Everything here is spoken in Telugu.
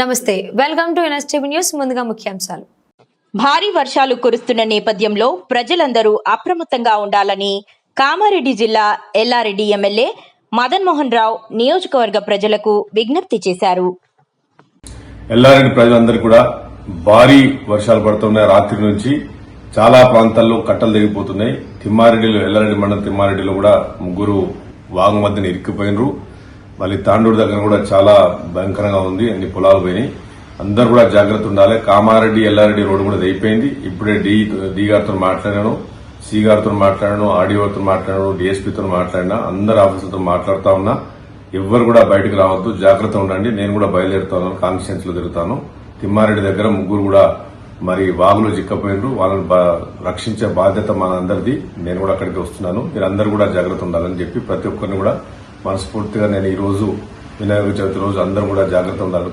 నమస్తే వెల్కమ్ టు ఎన్ఎస్టీవీ న్యూస్ ముందుగా ముఖ్యాంశాలు. భారీ వర్షాలు కురుస్తున్న నేపథ్యంలో ప్రజలందరూ అప్రమత్తంగా ఉండాలని కామారెడ్డి జిల్లా ఎల్లారెడ్డి ఎమ్మెల్యే మదన్ మోహన్ రావు నియోజకవర్గ ప్రజలకు విజ్ఞప్తి చేశారు. ఎల్లారెడ్డి ప్రజలందరూ కూడా భారీ వర్షాలు పడుతున్నాయి రాత్రి నుంచి. చాలా ప్రాంతాల్లో కట్టలు తెగిపోతున్నాయి. తిమ్మారెడ్డిలో ఎల్లారెడ్డి మండలం తిమ్మారెడ్డిలో కూడా ముగ్గురు వాగు మధ్యన ఇరుక్కుపోయినరు మళ్ళీ తాండూరు దగ్గర కూడా చాలా భయంకరంగా ఉంది అన్ని పొలాలు పోయినాయి. అందరు కూడా జాగ్రత్త ఉండాలి. కామారెడ్డి ఎల్లారెడ్డి రోడ్డు కూడా అయిపోయింది. ఇప్పుడే డి డి గారితో మాట్లాడాను సి గారితో మాట్లాడాను ఆడియోతో మాట్లాడాను డిఎస్పీతో మాట్లాడినా అందరు ఆఫీసులతో మాట్లాడుతా ఉన్నా. ఎవ్వరు కూడా బయటకు రావద్దు. జాగ్రత్త ఉండండి. నేను కూడా బయలుదేరుతాను కాన్స్టిట్యూన్స్లో తిరుగుతాను. తిమ్మారెడ్డి దగ్గర ముగ్గురు కూడా మరి వాగులో చిక్కపోయినారు. వాళ్ళని బా- రక్షించే బాధ్యత మనందరిది. నేను కూడా అక్కడికి వస్తున్నాను. మీరందరూ కూడా జాగ్రత్త ఉండాలని చెప్పి ప్రతి ఒక్కరిని కూడా మనస్ఫూర్తిగా నేను ఈ రోజు వినాయక చవితి రోజు అందరూ కూడా జాగ్రత్త ఉండాలి